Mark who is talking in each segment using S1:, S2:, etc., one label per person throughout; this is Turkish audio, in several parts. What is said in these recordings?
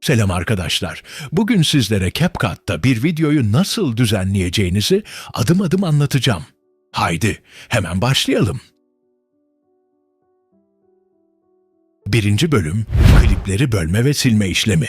S1: Selam arkadaşlar. Bugün sizlere CapCut'ta bir videoyu nasıl düzenleyeceğinizi adım adım anlatacağım. Haydi hemen başlayalım. Birinci bölüm klipleri bölme ve silme işlemi.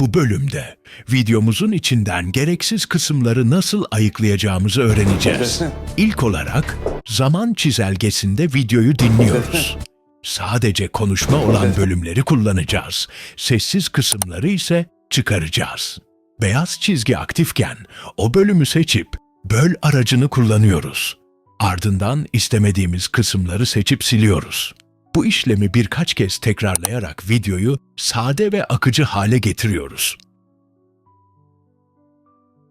S1: Bu bölümde videomuzun içinden gereksiz kısımları nasıl ayıklayacağımızı öğreneceğiz. İlk olarak zaman çizelgesinde videoyu dinliyoruz. Sadece konuşma olan bölümleri kullanacağız. Sessiz kısımları ise çıkaracağız. Beyaz çizgi aktifken o bölümü seçip böl aracını kullanıyoruz. Ardından istemediğimiz kısımları seçip siliyoruz. Bu işlemi birkaç kez tekrarlayarak videoyu sade ve akıcı hale getiriyoruz.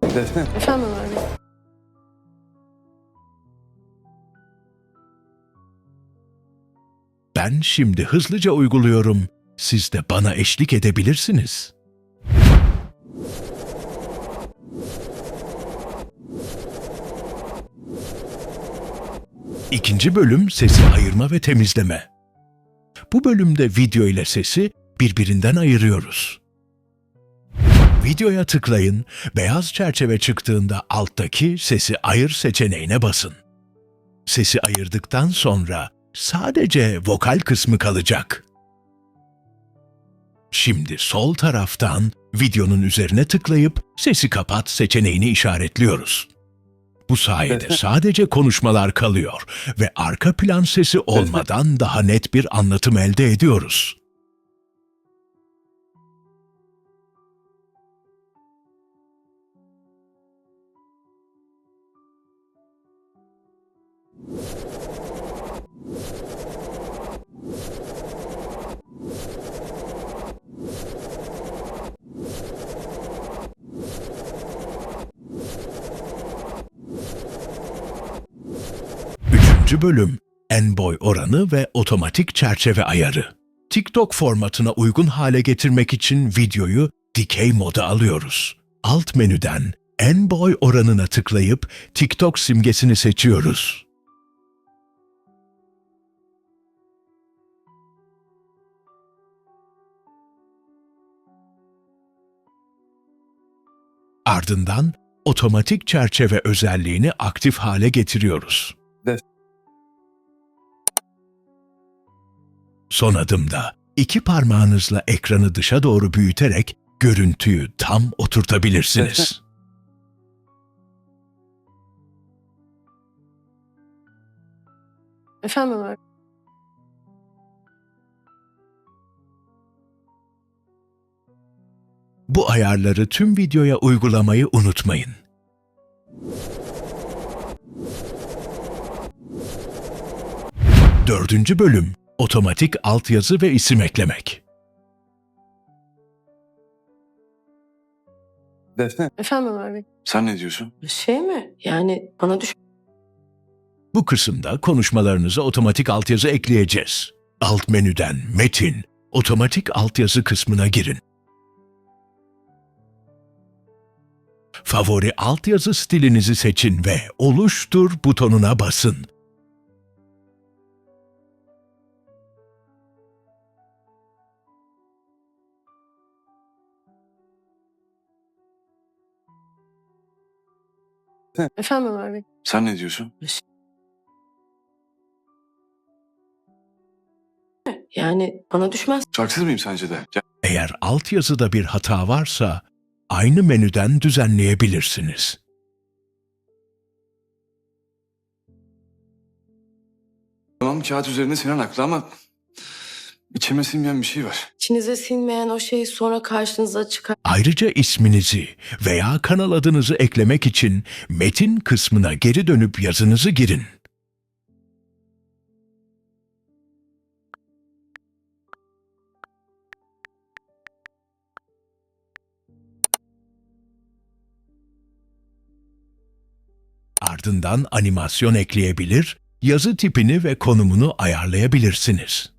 S2: Efendim abi.
S1: Ben şimdi hızlıca uyguluyorum. Siz de bana eşlik edebilirsiniz. İkinci bölüm sesi ayırma ve temizleme. Bu bölümde video ile sesi birbirinden ayırıyoruz. Videoya tıklayın, beyaz çerçeve çıktığında alttaki sesi ayır seçeneğine basın. Sesi ayırdıktan sonra sadece vokal kısmı kalacak. Şimdi sol taraftan videonun üzerine tıklayıp sesi kapat seçeneğini işaretliyoruz. Bu sayede sadece konuşmalar kalıyor ve arka plan sesi olmadan daha net bir anlatım elde ediyoruz. Bölüm en boy oranı ve otomatik çerçeve ayarı. TikTok formatına uygun hale getirmek için videoyu dikey moda alıyoruz. Alt menüden en boy oranına tıklayıp TikTok simgesini seçiyoruz. Ardından otomatik çerçeve özelliğini aktif hale getiriyoruz. Son adımda iki parmağınızla ekranı dışa doğru büyüterek görüntüyü tam oturtabilirsiniz.
S2: Efendim abi.
S1: Bu ayarları tüm videoya uygulamayı unutmayın. Dördüncü bölüm Otomatik altyazı ve isim eklemek.
S3: Defne,
S2: Efendim abi.
S3: sen ne diyorsun?
S2: Şey mi? Yani bana düş...
S1: Bu kısımda konuşmalarınıza otomatik altyazı ekleyeceğiz. Alt menüden Metin, otomatik altyazı kısmına girin. Favori altyazı stilinizi seçin ve Oluştur butonuna basın.
S2: Efendim abi.
S3: Sen ne diyorsun?
S2: Yani bana düşmez.
S3: Şarksız mıyım sence de? Ya,
S1: Eğer altyazıda bir hata varsa aynı menüden düzenleyebilirsiniz.
S3: tamam kağıt üzerinde Sinan haklı ama içime sinmeyen bir şey var.
S2: İçinize sinmeyen o şey sonra karşınıza çıkar.
S1: Ayrıca isminizi veya kanal adınızı eklemek için metin kısmına geri dönüp yazınızı girin. Ardından animasyon ekleyebilir, yazı tipini ve konumunu ayarlayabilirsiniz.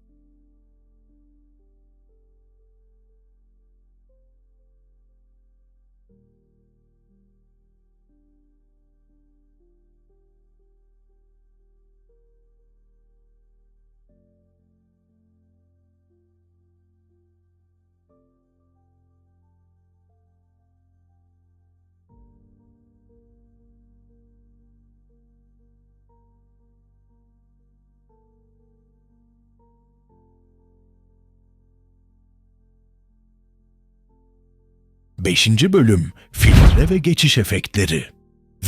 S1: 5. bölüm Filtre ve geçiş efektleri.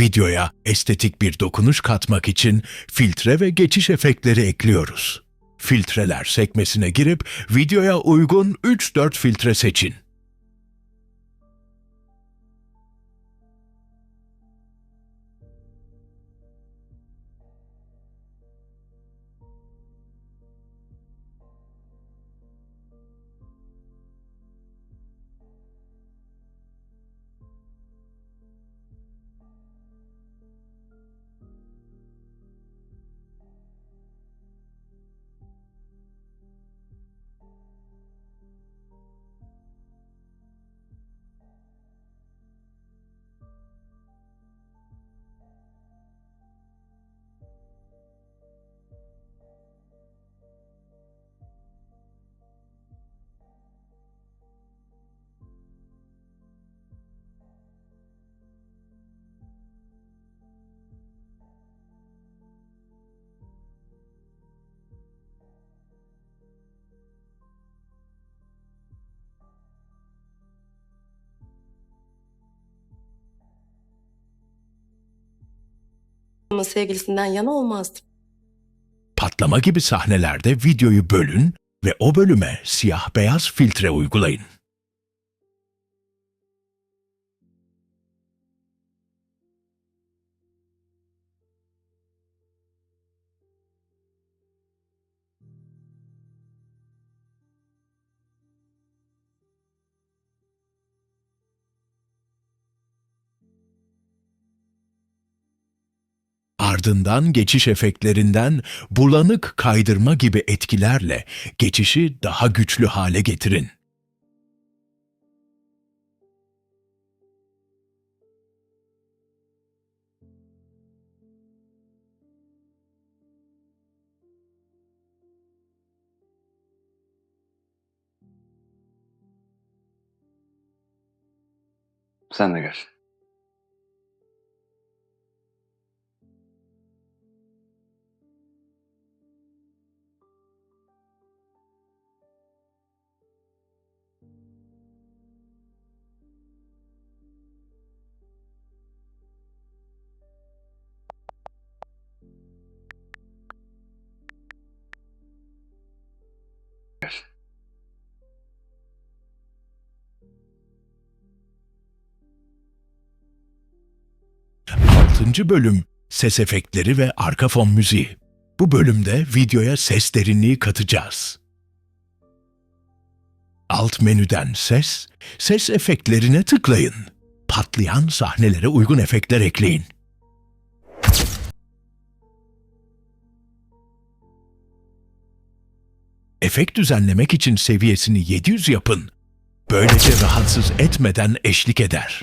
S1: Videoya estetik bir dokunuş katmak için filtre ve geçiş efektleri ekliyoruz. Filtreler sekmesine girip videoya uygun 3-4 filtre seçin.
S2: Ama sevgilisinden yana olmazdım.
S1: Patlama gibi sahnelerde videoyu bölün ve o bölüme siyah beyaz filtre uygulayın. Ardından geçiş efektlerinden bulanık kaydırma gibi etkilerle geçişi daha güçlü hale getirin.
S3: Sen de gel.
S1: Altıncı bölüm ses efektleri ve arka fon müziği. Bu bölümde videoya ses derinliği katacağız. Alt menüden ses, ses efektlerine tıklayın. Patlayan sahnelere uygun efektler ekleyin. Efekt düzenlemek için seviyesini 700 yapın. Böylece rahatsız etmeden eşlik eder.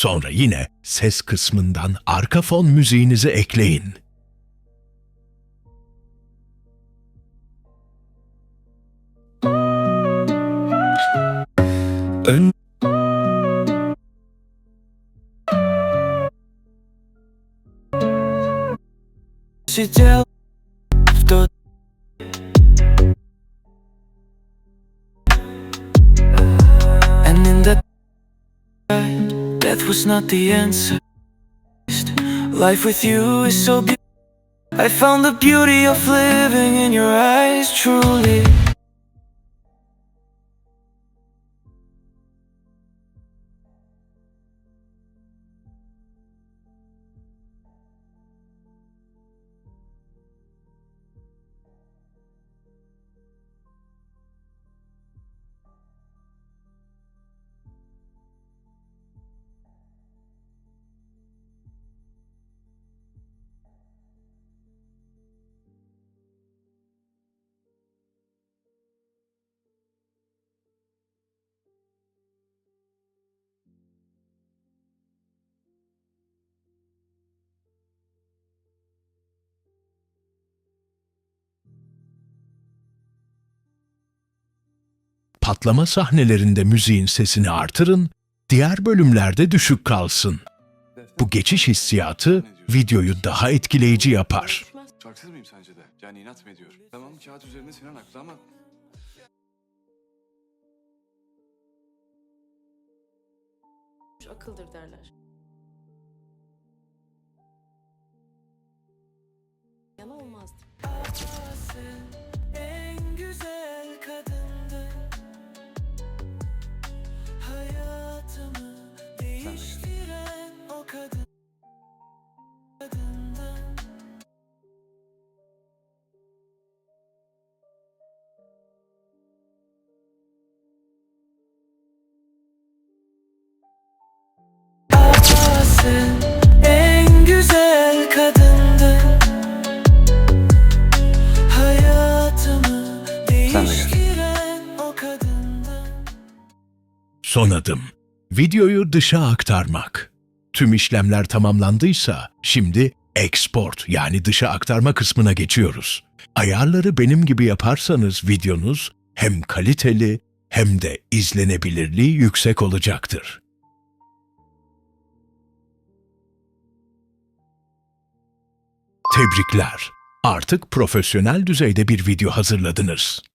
S1: Sonra yine ses kısmından arka fon müziğinizi ekleyin.
S4: Ön She tell Death was not the answer. Life with you is so beautiful I found the beauty of living in your eyes truly
S1: Patlama sahnelerinde müziğin sesini artırın diğer bölümlerde düşük kalsın. Bu geçiş hissiyatı videoyu daha etkileyici yapar.
S3: Haksız mıyım sence de? Yani inat mı ediyor? Tamam kağıt üzerinde Sinan haklı ama...
S4: Akıldır derler. Yana olmazdım.
S1: Son adım. Videoyu dışa aktarmak. Tüm işlemler tamamlandıysa şimdi export yani dışa aktarma kısmına geçiyoruz. Ayarları benim gibi yaparsanız videonuz hem kaliteli hem de izlenebilirliği yüksek olacaktır. Tebrikler. Artık profesyonel düzeyde bir video hazırladınız.